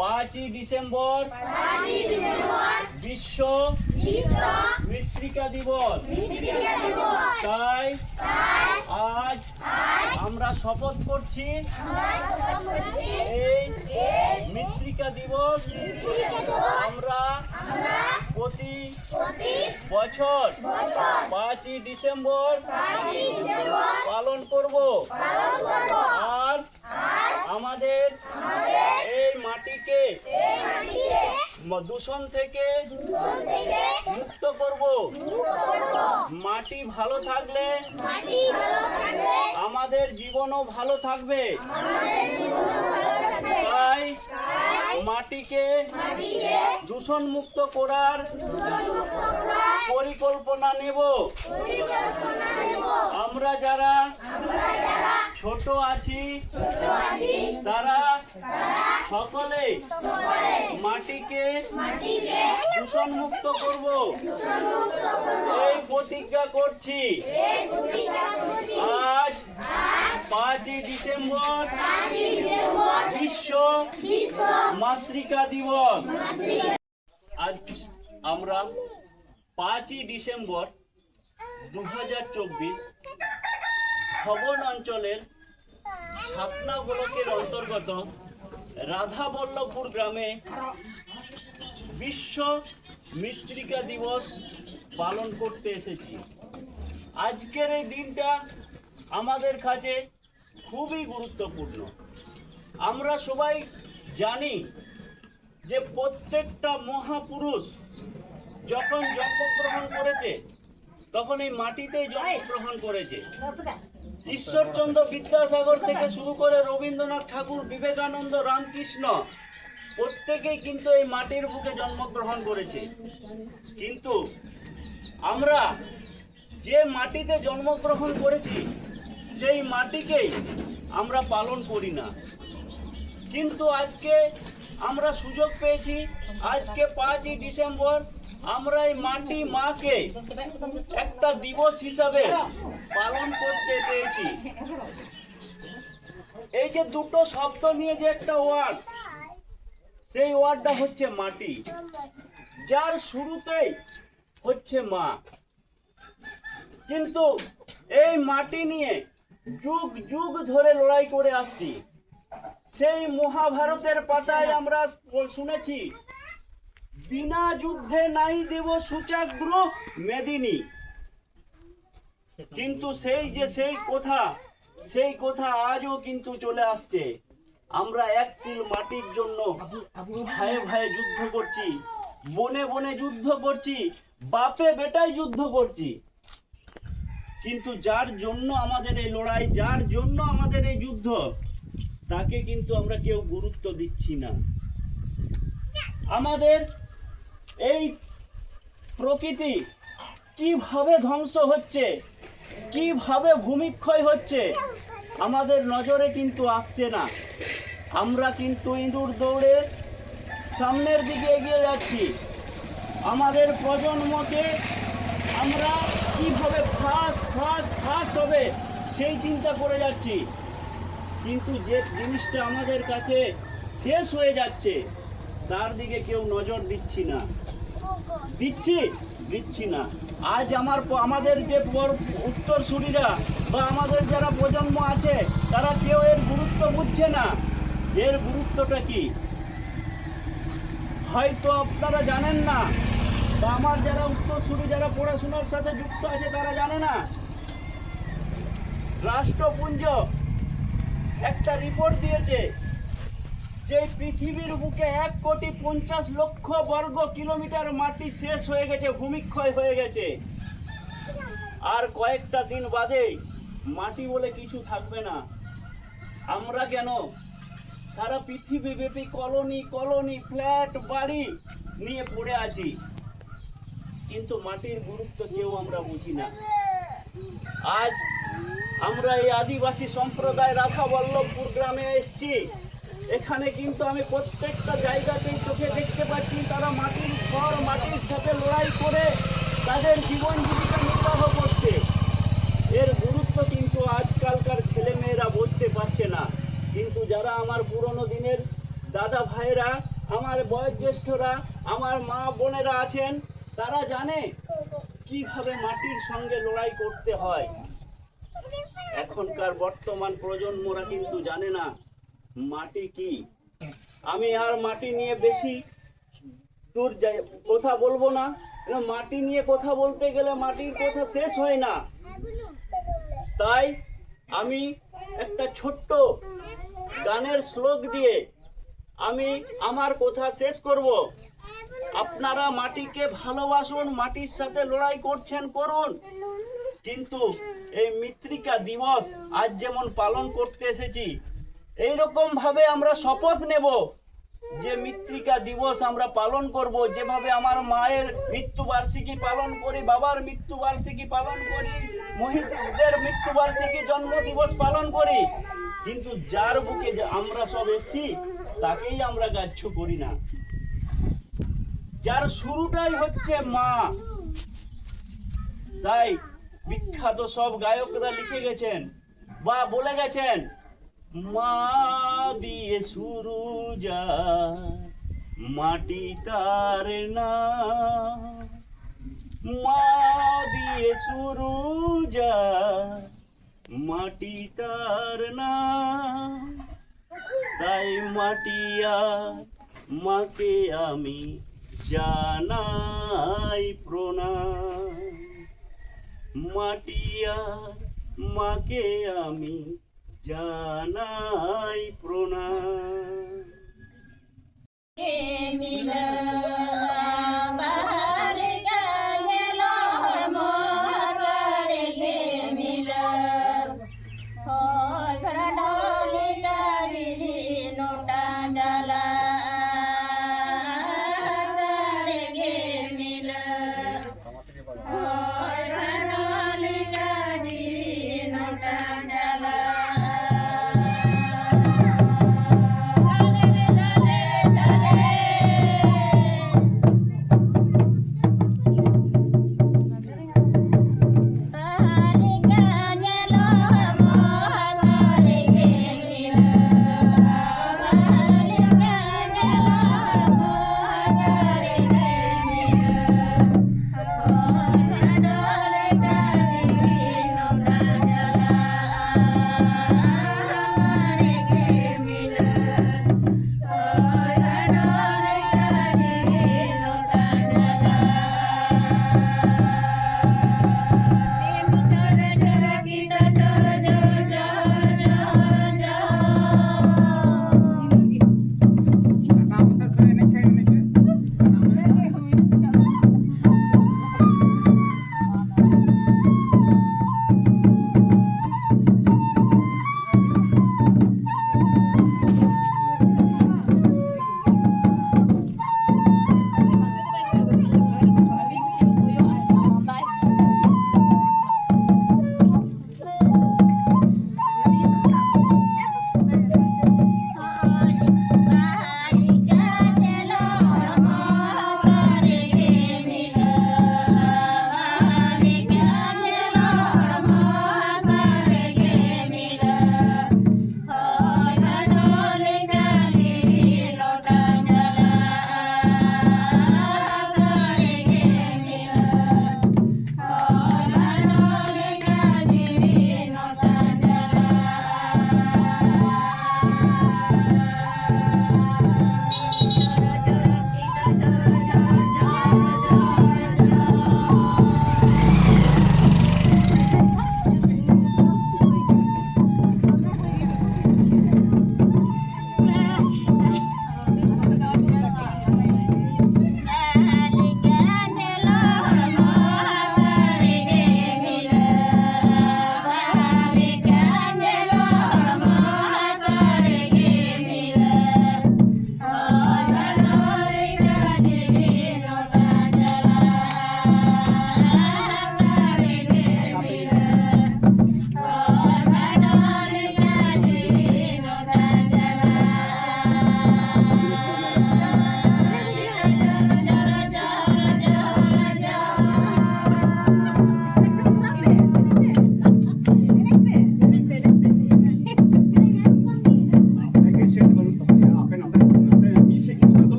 পাঁচই ডিসেম্বর। বিশ্ব মৃত্তিকা দিবস। তাই আজ আমরা শপথ করছি এই মৃত্তিকা দিবস। আমরা প্রতি বছর পাঁচই ডিসেম্বর পালন করব। আর আমাদের এই দূষণ থেকে মুক্ত করব। মাটি ভালো থাকলে আমাদের জীবনও ভালো থাকবে। তাই মাটিকে দূষণ মুক্ত করার পরিকল্পনা নেব। আমরা যারা ছোট আছি, তারা সকলে মাটিকে দূষণ মুক্ত করব। এই প্রতিজ্ঞা করছি। আজ পাঁচই ডিসেম্বর বিশ্ব মাতৃকা দিবস। আজ আমরা পাঁচই ডিসেম্বর দু হাজার চব্বিশ ভবন অঞ্চলের ছাতনা ব্লকের অন্তর্গত রাধাবল্লভপুর গ্রামে বিশ্ব মৃত্তিকা দিবস পালন করতে এসেছি। আজকের এই দিনটা আমাদের কাছে খুবই গুরুত্বপূর্ণ। আমরা সবাই জানি যে প্রত্যেকটা মহাপুরুষ যখন জন্মগ্রহণ করেছে, তখন এই মাটিতেই জন্মগ্রহণ করেছে। ঈশ্বরচন্দ্র বিদ্যাসাগর থেকে শুরু করে রবীন্দ্রনাথ ঠাকুর, বিবেকানন্দ, রামকৃষ্ণ প্রত্যেকেই কিন্তু এই মাটির বুকে জন্মগ্রহণ করেছে। কিন্তু আমরা যে মাটিতে জন্মগ্রহণ করেছি, সেই মাটিকেই আমরা পালন করি না। কিন্তু আজকে আমরা সুযোগ পেয়েছি। আজকে পাঁচই ডিসেম্বর, আমরা এই মাটি মাকে একটা দিবস হিসাবে পালন করতে পেরেছি এই যে দুটো শব্দ নিয়ে যে একটা ওয়ার্ড, সেই ওয়ার্ডটা হচ্ছে মাটি। যার শুরুতেই হচ্ছে মা। কিন্তু এই মাটি নিয়ে যুগ যুগ ধরে লড়াই করে আসছি। সেই মহাভারতের পাতায় আমরা শুনেছি, বিনা যুদ্ধে নাই দেব সূচাগ্র মেদিনী। কিন্তু সেই যে সেই কথা সেই কথা আজও কিন্তু চলে আসছে। আমরা এক তিল মাটির জন্য ভাই ভাই যুদ্ধ করছি, বনে বনে যুদ্ধ করছি, বাপে বেটাই যুদ্ধ করছি। কিন্তু যার জন্য আমাদের এই লড়াই, যার জন্য আমাদের এই যুদ্ধ তাকে কিন্তু আমরা কেউ গুরুত্ব দিচ্ছি না। আমাদের এই প্রকৃতি কীভাবে ধ্বংস হচ্ছে, কীভাবে ভূমিক্ষয় হচ্ছে, আমাদের নজরে কিন্তু আসছে না। আমরা কিন্তু ইঁদুর দৌড়ে সামনের দিকে এগিয়ে যাচ্ছি। আমাদের প্রজন্মকে আমরা কীভাবে ফাস্ট ফাস্ট ফাস্ট হবে সেই চিন্তা করে যাচ্ছি। কিন্তু যে জিনিসটা আমাদের কাছে শেষ হয়ে যাচ্ছে, তার দিকে কেউ নজর দিচ্ছি না। দিচ্ছি? দিচ্ছি না। আজ আমার আমাদের যে উত্তরসূরিরা বা আমাদের যারা প্রজন্ম আছে, তারা কেউ এর গুরুত্ব বুঝছে না। এর গুরুত্বটা কি? হয়তো আপনারা জানেন না, বা আমার যারা উত্তরসূরি, যারা পড়াশোনার সাথে যুক্ত আছে, তারা জানে না। রাষ্ট্রপুঞ্জ একটা রিপোর্ট দিয়েছে যে পৃথিবীর বুকে এক কোটি পঞ্চাশ লক্ষ বর্গ কিলোমিটার মাটি শেষ হয়ে গেছে, ভূমিক্ষয় হয়ে গেছে। আর কয়েকটা দিন বাদে মাটি বলে কিছু থাকবে না। আমরা কেন? সারা পৃথিবী ব্যাপী কলোনি কলোনি, ফ্ল্যাট, বাড়ি নিয়ে পড়ে আছি। কিন্তু মাটির গুরুত্ব কেউ আমরা বুঝি না। আজ আমরা এই আদিবাসী সম্প্রদায় রাধা বল্লভপুর গ্রামে এসেছি। এখানে কিন্তু আমি প্রত্যেকটা জায়গাতেই চোখে দেখতে পাচ্ছি, তারা মাটির ঘর, মাটির সাথে লড়াই করে তাদের জীবন জীবিকা নির্বাহ করছে। এর গুরুত্ব কিন্তু আজকালকার ছেলে মেয়েরা বুঝতে পারছে না। কিন্তু যারা আমার পুরনো দিনের দাদা ভাইরা, আমার বয়োজ্যেষ্ঠরা, আমার মা বোনেরা আছেন, তারা জানে কীভাবে মাটির সঙ্গে লড়াই করতে হয়। এখনকার বর্তমান প্রজন্মরা কিন্তু জানে না, মাটি কি? আমি আর মাটি নিয়ে বেশি দূর যাই, কথা বলব না। মাটি নিয়ে কথা বলতে গেলে মাটির কথা শেষ হয় না। তাই আমি একটা ছোট্ট গানের শ্লোক দিয়ে আমি আমার কথা শেষ করব। আপনারা মাটিকে ভালোবাসুন, মাটির সাথে লড়াই করছেন, করুন। কিন্তু এই মৃত্তিকা দিবস আজ যেমন পালন করতে এসেছি এই রকম ভাবে আমরা শপথ নেব যে মৃত্তিকা দিবস আমরা পালন করব। যেভাবে আমার মায়ের মৃত্যুবার্ষিকী পালন করি, বাবার মৃত্যুবার্ষিকী পালন করি, মহিলাদের মৃত্যুবার্ষিকী জন্ম দিবস পালন করি, কিন্তু যার বুকে আমরা সব এসছি, তাকেই আমরা গ্রাহ্য করি না। যার শুরুটাই হচ্ছে মা, তাই বিখ্যাত সব গায়করা লিখে গেছেন বা বলে গেছেন, মা দিয়ে শুরু যা, মাটি তার না। মা দিয়ে শুরু যা, মাটি তার না। তাই মাটিয়া মাকে আমি জানাই প্রণাম। মাটিয়ার মাকে আমি জানাই প্রণাম। Thank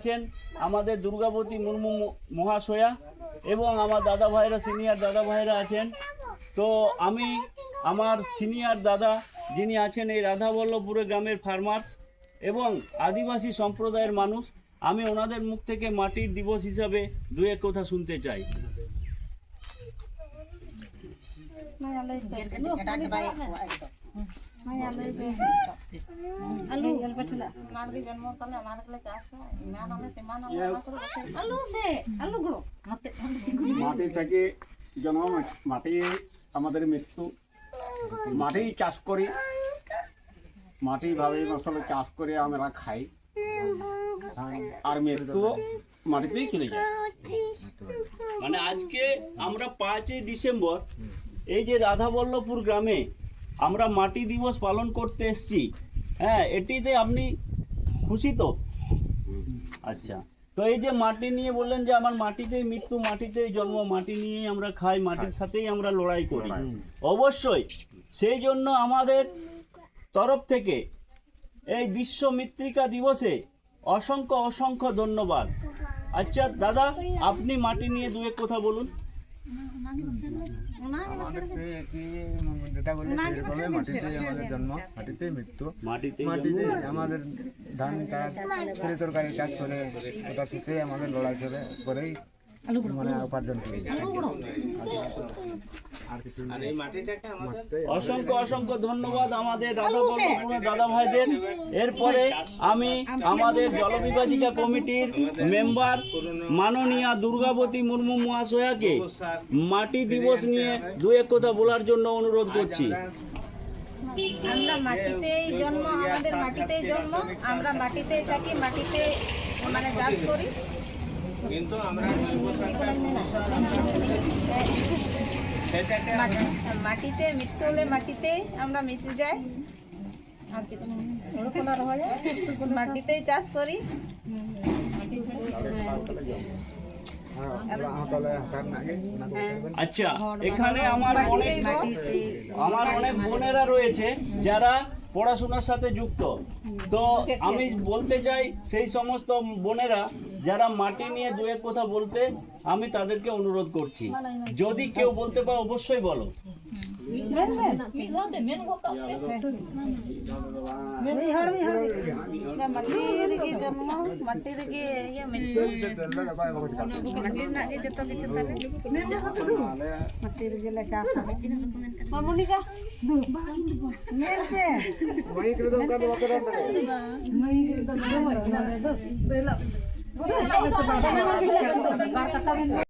আছেন আমাদের দুর্গাবতী মুর্মু মহাশয়া এবং আমার দাদা ভাইরা সিনিয়র দাদা ভাইরা আছেন। তো আমি আমার সিনিয়র দাদা যিনি আছেন এই রাধাবল্লভপুরে গ্রামের ফার্মার্স এবং আদিবাসী সম্প্রদায়ের মানুষ আমি ওনাদের মুখ থেকে মাটির দিবস হিসাবে দু এক কথা শুনতে চাই। মাটি থেকে জন্ম মাটি আমাদের মৃত্যু। মাটি চাষ করি। মাটি মাটিভাবে মশলা চাষ করে আমরা খাই। আর মৃত্যু মাটিতেই চলে যায়। মানে আজকে আমরা পাঁচই ডিসেম্বর এই যে রাধাবল্লভপুর গ্রামে আমরা মাটি দিবস পালন করতে এসেছি। হ্যাঁ এটিতে আপনি খুশি তো? আচ্ছা তো এই যে মাটি নিয়ে বললেন যে আমার মাটিতেই মৃত্যু মাটিতেই জন্ম মাটি নিয়েই আমরা খাই মাটির সাথেই আমরা লড়াই করি। অবশ্যই সেই জন্য আমাদের তরফ থেকে এই বিশ্ব মৃত্তিকা দিবসে অসংখ্য অসংখ্য ধন্যবাদ। আচ্ছা দাদা আপনি মাটি নিয়ে দু এক কথা বলুন। আমাদের সে একই যেটা বললে সেরকমই আমাদের জন্ম মাটিতেই মৃত্যু। মাটিতে মাটিতে আমাদের ধান চাষ তরি তরকারি চাষ করে ওটার সাথে আমাদের লড়াই করে করেই মানে উপার্জন করি অসংখ্য অসংখ্য ধন্যবাদ আমাদের দাদা দাদা ভাইদের। এরপরে আমি আমাদের জলবিভাজিকা কমিটির মেম্বার মাননীয়া দুর্গাবতী মুর্মু মহাশয়াকে মাটি দিবস নিয়ে দু এক কথা বলার জন্য অনুরোধ করছি। আমরা মাটিতেই জন্ম আমাদের মাটিতেই জন্ম আমরা মাটিতেই থাকি মাটিতে মানে চাষ করি। মাটি- মাটিতে মৃত্যু হলে মাটিতে আমরা মিশে যাই। মাটিতেই চাষ করি। আচ্ছা এখানে আমার অনেক আমার অনেক বোনেরা রয়েছে যারা পড়াশোনার সাথে যুক্ত। তো আমি বলতে চাই সেই সমস্ত বোনেরা যারা মাটি নিয়ে দু এক কথা বলতে আমি তাদেরকে অনুরোধ করছি। যদি কেউ বলতে পারে, অবশ্যই বলো। জন্ম